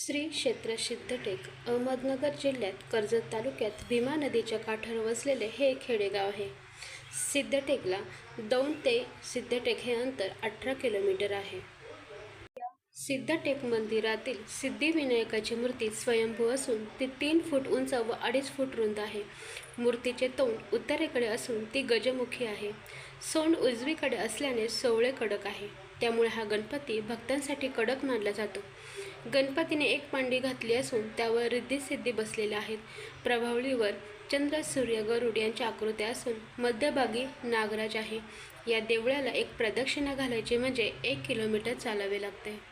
श्री क्षेत्र सिद्धटेक अहमदनगर जिल्ह्यात कर्जत तालुक्यात भीमा नदीच्या काठावर वसलेले हे खेडेगाव आहे. सिद्धटेकला दौंड ते सिद्धटेक हे अंतर अठरा किलोमीटर आहे. सिद्धटेक मंदिरातील सिद्धिविनायकाची मूर्ती स्वयंभू असून ती तीन फूट उंच व अडीच फूट रुंद आहे. मूर्तीचे तोंड उत्तरेकडे असून ती गजमुखी आहे. सोंड उजवीकडे असल्याने सोवळे कडक आहे. त्यामुळे हा गणपती भक्तांसाठी कडक मानला जातो. गणपतीने एक मांडी घातली असून त्यावर रिद्धिसिद्धी बसलेल्या आहेत. प्रभावळीवर चंद्र सूर्य गरुड यांच्या आकृत्या असून मध्यभागी नागराज आहे. या देवळाला एक प्रदक्षिणा घालायची म्हणजे एक किलोमीटर चालावे लागते.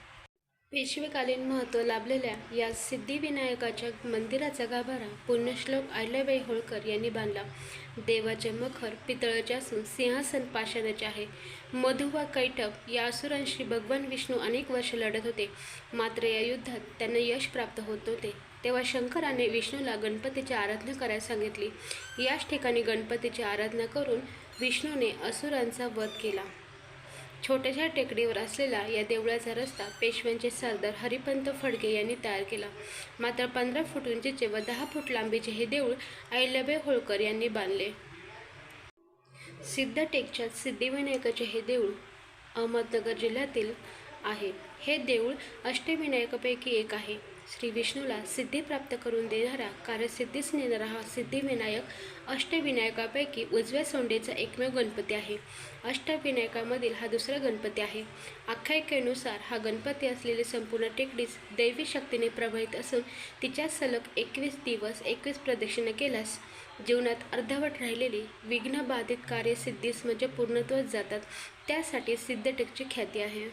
पेशवेकालीन महत्त्व लाभलेल्या या सिद्धिविनायकाच्या मंदिराचा गाभारा पुण्यश्लोक अहिल्याबाई होळकर यांनी बांधला. देवाचे मखर पितळाचे असून सिंहासन पाषाणाचे आहे. मधु कैटक या असुरांशी भगवान विष्णू अनेक वर्ष लढत होते. मात्र या युद्धात त्यांना यश प्राप्त होत होते तेव्हा शंकराने विष्णूला गणपतीची आराधना करायला सांगितली. याच ठिकाणी गणपतीची आराधना करून विष्णूने असुरांचा वध केला. छोट्याशा टेकडीवर असलेला या देवळाचा रस्ता पेशव्यांचे सरदार हरिपंत फडके यांनी तयार केला. मात्र पंधरा फूट उंचीचे व दहा फूट लांबीचे हे देऊळ अहिल्याबाई होळकर यांनी बांधले. सिद्धटेकच्या सिद्धिविनायकाचे हे देऊळ अहमदनगर जिल्ह्यातील आहे. हे देऊळ अष्टविनायकापैकी एक आहे. श्री विष्णूला सिद्धी प्राप्त करून देणारा कार्यसिद्धीस नेणारा हा सिद्धिविनायक अष्टविनायकापैकी उजव्या सोंडेचा एकमेव गणपती आहे. अष्टविनायकामधील हा दुसरा गणपती आहे. आख्यायिकेनुसार हा गणपती असलेली संपूर्ण टेकडीच दैवी शक्तीने प्रभावित असून तिच्या सलग एकवीस दिवस एकवीस प्रदक्षिणा केल्यास जीवनात अर्धवट राहिलेली विघ्नबाधित कार्यसिद्धीस म्हणजे पूर्णत्वच जातात. त्यासाठी सिद्धटेकची ख्याती आहे.